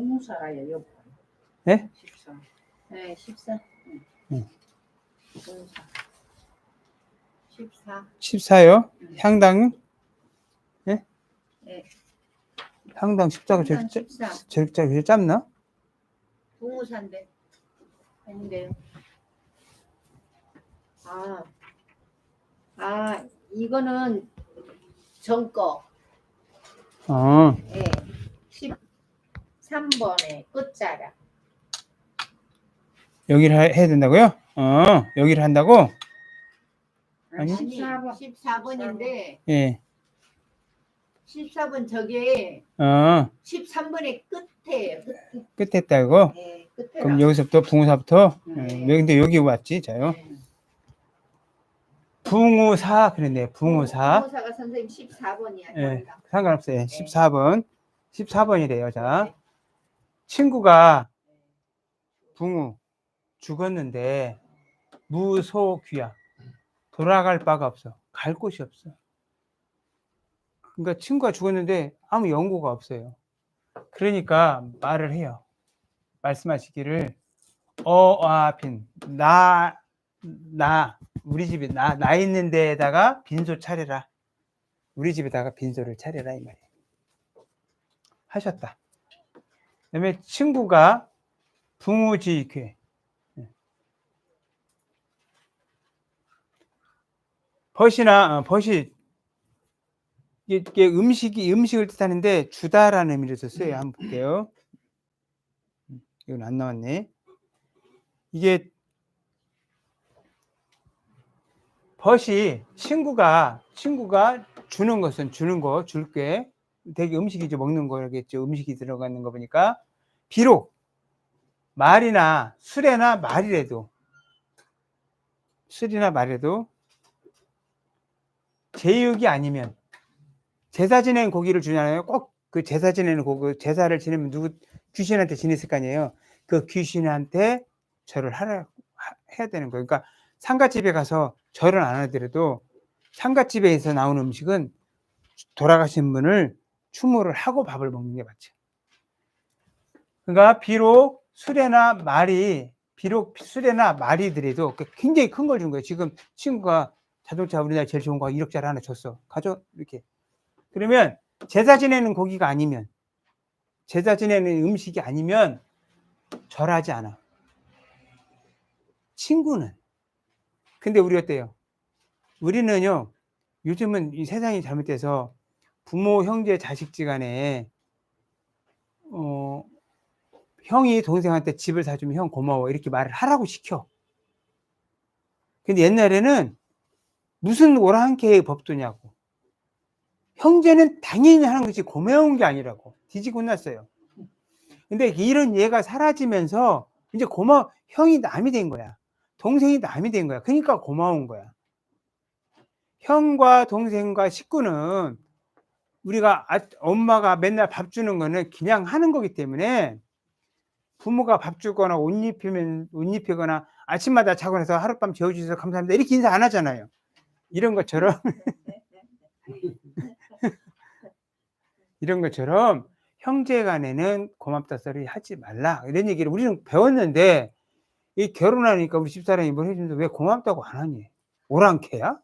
붕사라요, 여보. 네? 14. 네, 14. 응. 붕사. 14. 14요? 음. 향당? 예? 네. 향당 14가 항상 저렇게, 14. 짧- 저렇게, 저렇게 짧나? 붕우사인데. 아닌데요. 아. 아, 이거는 전거. 어, 예. 13번에 끝자락. 여기를 하- 해야 된다고요? 어, 여기를 한다고? 아니. 14번. 14번인데 예, 14번 저게 어, 13번의 끝에요. 끝에. 끝에 했다고? 예, 끝에. 그럼 여기서부터 붕우사부터? 네. 예, 왜 근데 여기 왔지, 자요? 붕우사, 그랬네, 붕우사. 붕우사가 선생님 14번이야. 예, 상관없어요. 14번. 14번이래요, 네. 자. 친구가 붕우 죽었는데 무소귀야 돌아갈 바가 없어. 갈 곳이 없어. 그러니까 친구가 죽었는데 아무 연고가 없어요. 그러니까 말을 해요. 말씀하시기를 어아빈 나 나 우리 집에 나 나 있는 데에다가 빈소 차려라. 우리 집에다가 빈소를 차려라 이 말이에요. 하셨다 그다음에 친구가 붕우지괴 벗이나 어, 벗이 이게, 음식이 음식을 뜻하는데 주다라는 의미로 썼어요. 한번 볼게요. 음, 이건 안 나왔네. 이게 벗이 친구가 친구가 주는 것은 주는 거 줄게 되게 음식이 죠 먹는 거겠죠. 음식이 들어가는 거 보니까 비록 말이나 술에나 말이라도 술이나 말이라도 제육이 아니면 제사 지낸 고기를 주잖아요. 꼭 그 제사 지내는 고기 제사를 지내면 누구 귀신한테 지냈을 거 아니에요. 그 귀신한테 절을 하라 하- 해야 되는 거예요. 그러니까 상가집에 가서 절을 안 하더라도 상가집에서 나오는 음식은 돌아가신 분을 추모를 하고 밥을 먹는 게 맞죠. 그러니까 비록 술에나 말이 비록 술에나 말이더라도 그 굉장히 큰 걸 준 거예요. 지금 친구가 자동차 우리나라 제일 좋은 거 1억짜리 하나 줬어. 가져 이렇게. 그러면 제사 지내는 고기가 아니면 제사 지내는 음식이 아니면 절하지 않아. 친구는. 근데 우리 어때요? 우리는요. 요즘은 이 세상이 잘못돼서 부모, 형제, 자식지 간에 어 형이 동생한테 집을 사주면 형 고마워 이렇게 말을 하라고 시켜. 근데 옛날에는 무슨 오랑캐의 법도냐고. 형제는 당연히 하는 것이 고마운 게 아니라고. 뒤지고 났어요. 근데 이런 얘가 사라지면서 이제 고마 형이 남이 된 거야. 동생이 남이 된 거야. 그러니까 고마운 거야. 형과 동생과 식구는 우리가 아- 엄마가 맨날 밥 주는 거는 그냥 하는 거기 때문에 부모가 밥 주거나 옷 입히면 옷 입히거나 아침마다 자고 나서 하룻밤 재워주셔서 감사합니다 이렇게 인사 안 하잖아요. 이런 것처럼 이런 것처럼 형제간에는 고맙다 소리 하지 말라 이런 얘기를 우리는 배웠는데 이 결혼하니까 우리 집사람이 뭘 해주는데 왜 고맙다고 안 하니? 오랑캐야?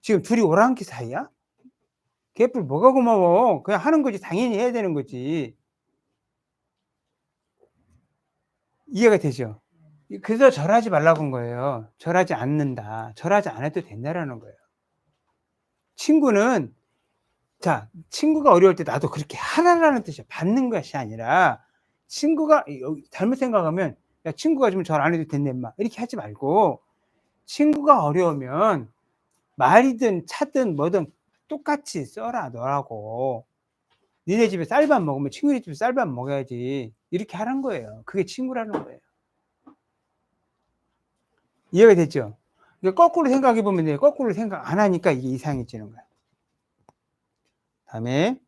지금 둘이 오랑캐 사이야? 개뿔 뭐가 고마워? 그냥 하는 거지 당연히 해야 되는 거지. 이해가 되죠? 그래서 절하지 말라고 한 거예요. 절하지 않는다. 절하지 않아도 된다라는 거예요. 친구는 자 친구가 어려울 때 나도 그렇게 하라라는 뜻이야. 받는 것이 아니라 친구가 여기 잘못 생각하면 야 친구가 좀 절 안 해도 됐네 마 이렇게 하지 말고 친구가 어려우면 말이든 차든 뭐든 똑같이 써라 너라고 니네 집에 쌀밥 먹으면 친구네 집에 쌀밥 먹어야지 이렇게 하는 거예요. 그게 친구라는 거예요. 이해가 됐죠? 그러니까 거꾸로 생각해 보면 돼요. 거꾸로 생각 안 하니까 이게 이상해지는 거야. 다음에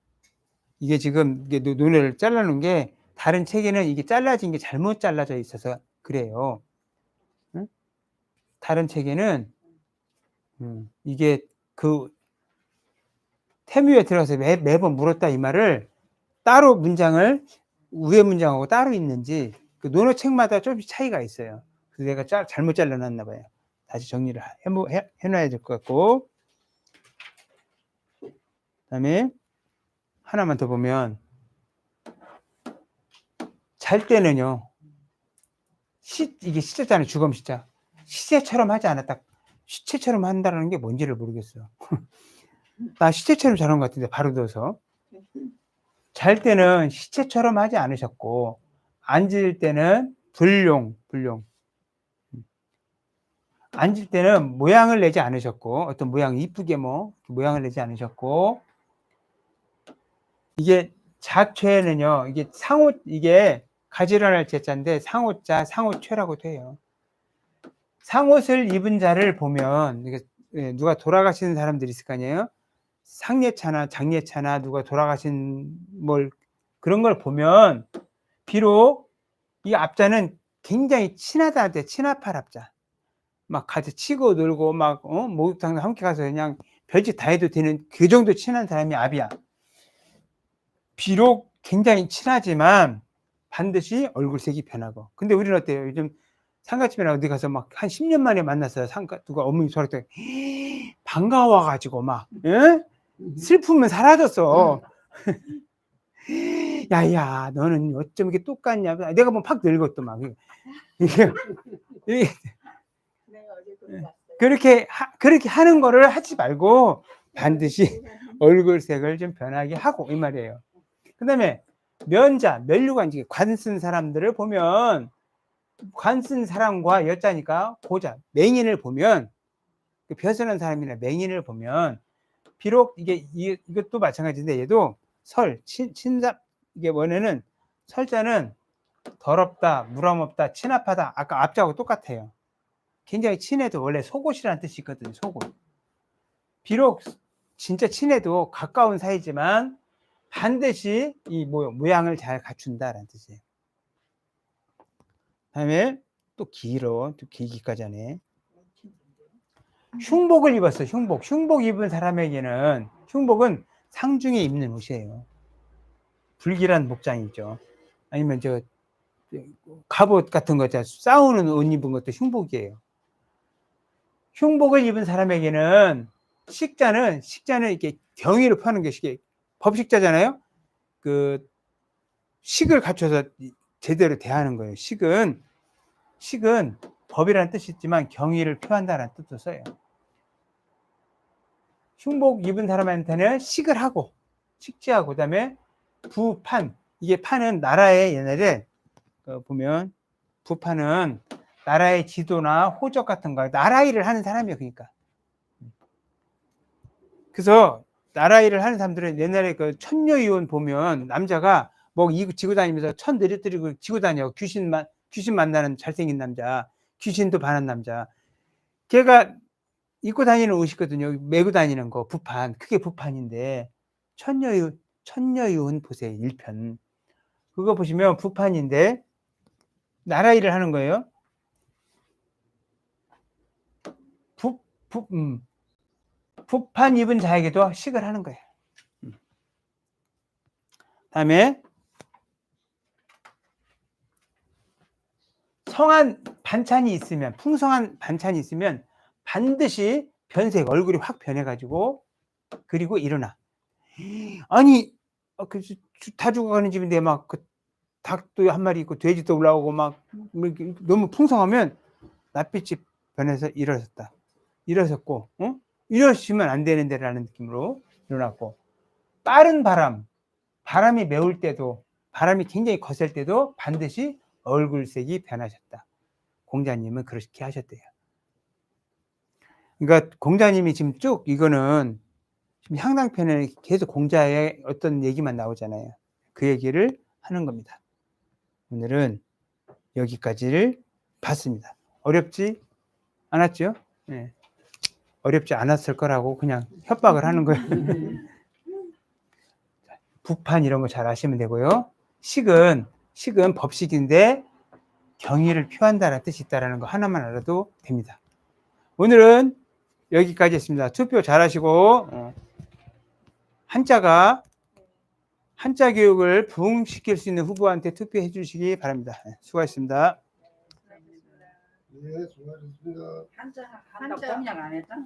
이게 지금 이게 노- 노래를 잘라놓은 게 다른 책에는 이게 잘라진 게 잘못 잘라져 있어서 그래요. 응? 다른 책에는 음, 이게 그 태뮤에 들어가서 매, 매번 물었다 이 말을 따로 문장을 위에 문장하고 따로 있는지 그 논어 책마다 조금씩 차이가 있어요. 그래서 내가 짜- 잘못 잘라놨나 봐요. 다시 정리를 해보, 해, 해놔야 될 것 같고 그다음에 하나만 더 보면 잘 때는요 시, 이게 시제잖아요 주검 시자 시제처럼 하지 않았다 시체처럼 한다는 게 뭔지를 모르겠어요 나 시체처럼 잘한 것 같은데 바로 넣어서. 잘 때는 시체처럼 하지 않으셨고 앉을 때는 불용 불용. 앉을 때는 모양을 내지 않으셨고 어떤 모양 이쁘게 뭐 모양을 내지 않으셨고. 이게 자퇴는요 이게 상호 이게 가지런할 제자인데 상호자 상호최라고도 해요. 상옷을 입은 자를 보면 예, 누가 돌아가시는 사람들이 있을 거 아니에요 상례차나 장례차나 누가 돌아가신 뭘 그런 걸 보면 비록 이 앞자는 굉장히 친하다 할때 친합할 앞자. 막 같이 치고 놀고 막 어? 목욕탕 함께 가서 그냥 별짓 다 해도 되는 그 정도 친한 사람이 앞이야. 비록 굉장히 친하지만 반드시 얼굴색이 변하고. 근데 우리는 어때요? 요즘 상가집이나 어디 가서 막 한 10년 만에 만났어요. 상가 누가 어머니 소리 때 반가워가지고 막 예? 슬픔은 사라졌어. 야야, 너는 어쩜 이렇게 똑같냐? 내가 보면 팍 늙었더 막. 이게, 봤어요. 그렇게 하, 그렇게 하는 거를 하지 말고 반드시 얼굴색을 좀 변하게 하고 이 말이에요. 그다음에 면자, 면류관 이게 관쓴 사람들을 보면 관쓴 사람과 여자니까 고자, 맹인을 보면 그 벼슬한 사람이나 맹인을 보면 비록 이게 이, 이것도 마찬가지인데 얘도 설, 친, 친잡 이게 원래는 설자는 더럽다, 무람없다, 친합하다 아까 앞자하고 똑같아요. 굉장히 친해도 원래 속옷이라는 뜻이 있거든요. 속옷. 비록 진짜 친해도 가까운 사이지만 반드시 이 모- 모양을 잘 갖춘다라는 뜻이에요. 다음에 또 길어, 또 길기까지 하네. 흉복을 입었어, 흉복. 흉복 입은 사람에게는 흉복은 상중에 입는 옷이에요. 불길한 복장이죠. 아니면 저 갑옷 같은 거, 자, 싸우는 옷 입은 것도 흉복이에요. 흉복을 입은 사람에게는 식자는 식자는 이렇게 경의를 게 이게 법식자잖아요. 그 식을 갖춰서 이- 제대로 대하는 거예요. 식은 식은 법이라는 뜻이 있지만 경의를 표한다는 뜻도 써요. 흉복 입은 사람한테는 식을 하고 식지하고 그다음에 부판. 이게 판은 나라의 옛날에 그 보면 부판은 나라의 지도나 호적 같은 거 나라 일을 하는 사람이에요 그러니까. 그래서 나라 일을 하는 사람들은 옛날에 그 천녀이원 보면 남자가 뭐 이거 지고 다니면서 천 내려뜨리고 지고 다녀. 귀신 만 귀신 만나는 잘생긴 남자 귀신도 반한 남자. 걔가 입고 다니는 옷이거든요. 메고 다니는 거 부판. 그게 부판인데 천녀이 천녀이원 보세요 1편. 그거 보시면 부판인데 나라 일을 하는 거예요. 부, 부, 음, 부판 입은 자에게도 식을 하는 거예요. 음. 다음에 성한 반찬이 있으면 풍성한 반찬이 있으면 반드시 변색 얼굴이 확 변해가지고 그리고 일어나. 아니 어, 그, 다 죽어가는 집인데 막 그 닭도 한 마리 있고 돼지도 올라오고 막뭐 너무 풍성하면 낯빛이 변해서 일어섰다. 일어섰고, 어? 일어서시면 안 되는데라는 느낌으로 일어났고, 빠른 바람, 바람이 메울 때도, 바람이 굉장히 거셀 때도 반드시 얼굴색이 변하셨다. 공자님은 그렇게 하셨대요. 그러니까 공자님이 지금 쭉 이거는 지금 향당편에 계속 공자의 어떤 얘기만 나오잖아요. 그 얘기를 하는 겁니다. 오늘은 여기까지를 봤습니다. 어렵지 않았죠? 예. 어렵지 않았을 거라고 그냥 협박을 하는 거예요. 북판 이런 거 잘 아시면 되고요. 식은 식은 법식인데 경의를 표한다는 뜻이 있다라는 거 하나만 알아도 됩니다. 오늘은 여기까지 했습니다. 투표 잘 하시고 어, 한자가 한자 교육을 부흥시킬 수 있는 후보한테 투표해 주시기 바랍니다. 네, 수고하셨습니다. 네, 수고하셨습니다. 한자 한자. 공약 안 했다.